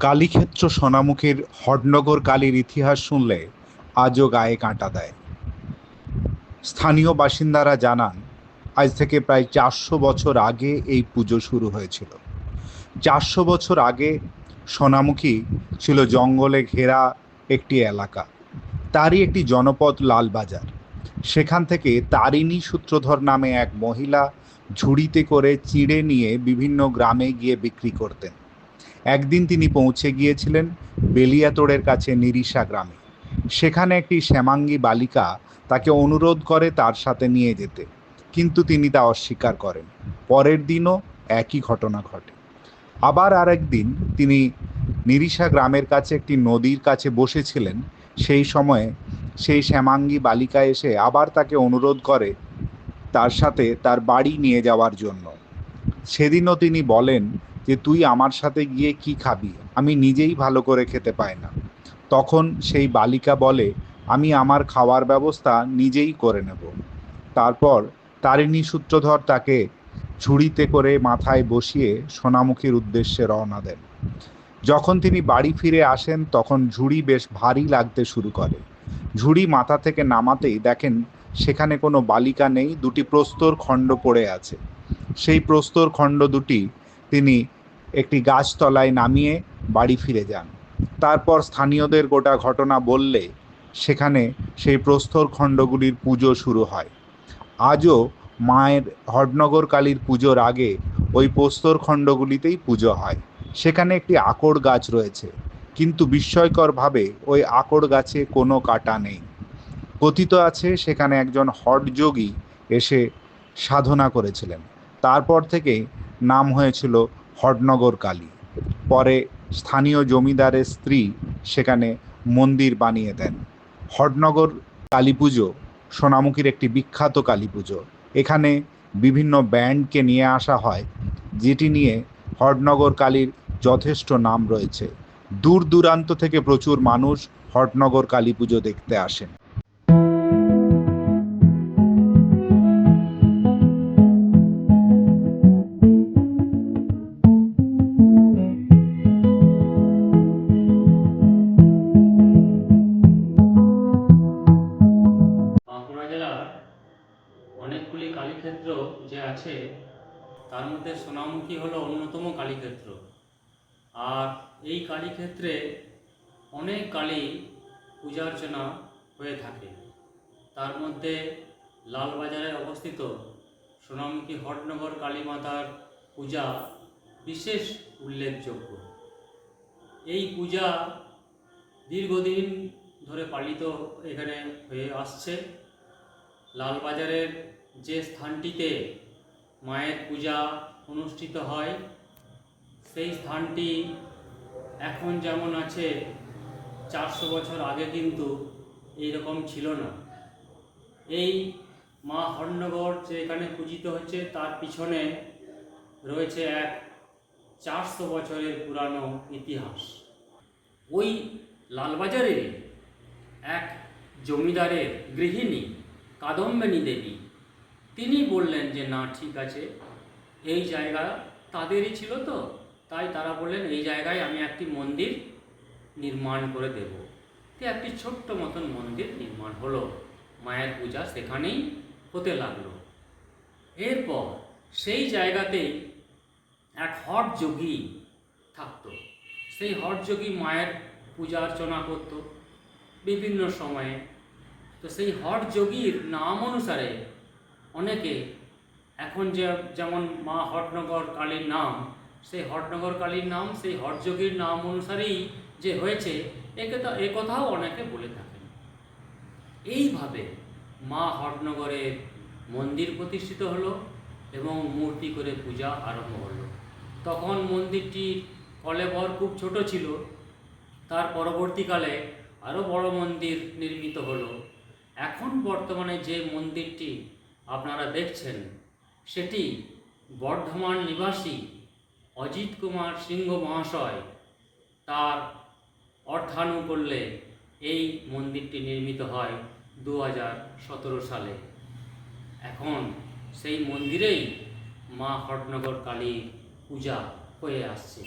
কালীক্ষেত্র সোনামুখীর হটনগর কালীর ইতিহাস শুনলে আজও গায়ে কাঁটা দেয়। স্থানীয় বাসিন্দারা জানান, আজ থেকে প্রায় চারশো বছর আগে এই পুজো শুরু হয়েছিল। চারশো বছর আগে সোনামুখী ছিল জঙ্গলে ঘেরা একটি এলাকা। তারই একটি জনপদ লালবাজার। সেখান থেকে তারিণী সূত্রধর নামে এক মহিলা ঝুড়িতে করে চিড়ে নিয়ে বিভিন্ন গ্রামে গিয়ে বিক্রি করতেন। একদিন তিনি পৌঁছে গিয়েছিলেন বেলিয়াতোড়ের কাছে নিরিশা গ্রামে। সেখানে একটি শ্যামাঙ্গী বালিকা তাকে অনুরোধ করে তার সাথে নিয়ে যেতে, কিন্তু তিনি তা অস্বীকার করেন। পরের দিনও একই ঘটনা ঘটে। আবার আরেকদিন তিনি নিরিশা গ্রামের কাছে একটি নদীর কাছে বসেছিলেন। সেই সময়ে সেই শ্যামাঙ্গী বালিকা এসে আবার তাকে অনুরোধ করে তার সাথে তার বাড়ি নিয়ে যাওয়ার জন্য। সেদিনও তিনি বলেন যে, তুই আমার সাথে গিয়ে কি খাবি? আমি নিজেই ভালো করে খেতে পাই না। তখন সেই বালিকা বলে, আমি আমার খাওয়ার ব্যবস্থা নিজেই করে নেব। তারপর তারিণী সূত্রধর তাকে ঝুড়িতে করে মাথায় বসিয়ে সোনামুখীর উদ্দেশ্যে রওনা দেন। যখন তিনি বাড়ি ফিরে আসেন, তখন ঝুড়ি বেশ ভারী লাগতে শুরু করে। ঝুড়ি মাথা থেকে নামাতেই দেখেন, সেখানে কোনো বালিকা নেই, দুটি প্রস্তর খণ্ড পড়ে আছে। সেই প্রস্তর খণ্ড দুটি তিনি একটি গাছতলায় নামিয়ে বাড়ি ফিরে যান। তারপর স্থানীয়দের গোটা ঘটনা বললে সেখানে সেই প্রস্তর খণ্ডগুলির পুজো শুরু হয়। আজও মায়ের হটনগর কালীর পুজোর আগে ওই প্রস্তর খণ্ডগুলিতেই পুজো হয়। সেখানে একটি আকড় গাছ রয়েছে, কিন্তু বিস্ময়করভাবে ওই আকড় গাছে কোনো কাটা নেই। কথিত আছে সেখানে একজন হটযোগী এসে সাধনা করেছিলেন। তারপর থেকে নাম হয়েছিল হটনগর কালী। পরে স্থানীয় জমিদারের স্ত্রী সেখানে মন্দির বানিয়ে দেন। হটনগর কালী পুজো সোনামুখীর একটি বিখ্যাত কালী পুজো এখানে বিভিন্ন ব্যান্ডকে নিয়ে আসা হয়, যেটি নিয়ে হটনগর কালীর যথেষ্ট নাম রয়েছে। দূর দূরান্ত থেকে প্রচুর মানুষ হটনগর কালী পুজো দেখতে আসেন। কালীক্ষেত্র যে আছে, তার মধ্যে সোনামুখী হলো অন্যতম কালীক্ষেত্র। আর এই কালীক্ষেত্রে অনেক কালী পূজা অর্চনা হয়ে থাকে। তার মধ্যে লালবাজারে অবস্থিত সোনামুখী হটনগর কালী মাতার পূজা বিশেষ উল্লেখযোগ্য। এই পূজা দীর্ঘদিন ধরে পালিত এখানে হয়ে আসছে। লালবাজারের যে স্থানটিতে মায়ের পূজা অনুষ্ঠিত হয়, সেই স্থানটি এখন যেমন আছে, চারশো বছর আগে কিন্তু এইরকম ছিল না। এই মা হর্ণগর যে এখানে পূজিত হচ্ছে, তার পিছনে রয়েছে এক চারশো বছরের পুরানো ইতিহাস। ওই লালবাজারে এক জমিদারের গৃহিণী কাদম্বিনী দেবী। তিনি বললেন যে, না, ঠিক আছে। এই জায়গা তাদেরই ছিল তো। তাই তারা বললেন, এই জায়গায় আমি একটি মন্দির নির্মাণ করে দেব। তো একটি ছোট্ট মতন মন্দির নির্মাণ হলো। মায়ের পূজা সেখানেই হতে লাগল। এরপর সেই জায়গাতেই এক হট যোগী থাকতো। সেই হট যোগী মায়ের পূজা অর্চনা করত। বিভিন্ন সময়ে তো সেই হট যোগীর নাম অনুসারে অনেকে এখন যে, যেমন মা হটনগর কালীর নাম, সেই হটনগর কালীর নাম, সেই হটযোগীর নাম অনুসারেই যে হয়েছে, একে তো, এ কথাও অনেকে বলে থাকেন। এইভাবে মা হটনগরের মন্দির প্রতিষ্ঠিত হলো এবং মূর্তি করে পূজা আরম্ভ হলো। তখন মন্দিরটির কলেবর খুব ছোট ছিল, তার পরবর্তীকালে আরও বড় মন্দির নির্মিত হলো। এখন বর্তমানে যে মন্দিরটি আপনারা দেখছেন, সেটি বর্ধমান নিবাসী অজিত কুমার সিংহ মহাশয় তার অর্থানুকূল্যে এই মন্দিরটি নির্মিত হয় দু হাজার সতেরো সালে। এখন সেই মন্দিরেই মা হটনগর কালী পূজা হয়ে আসছে।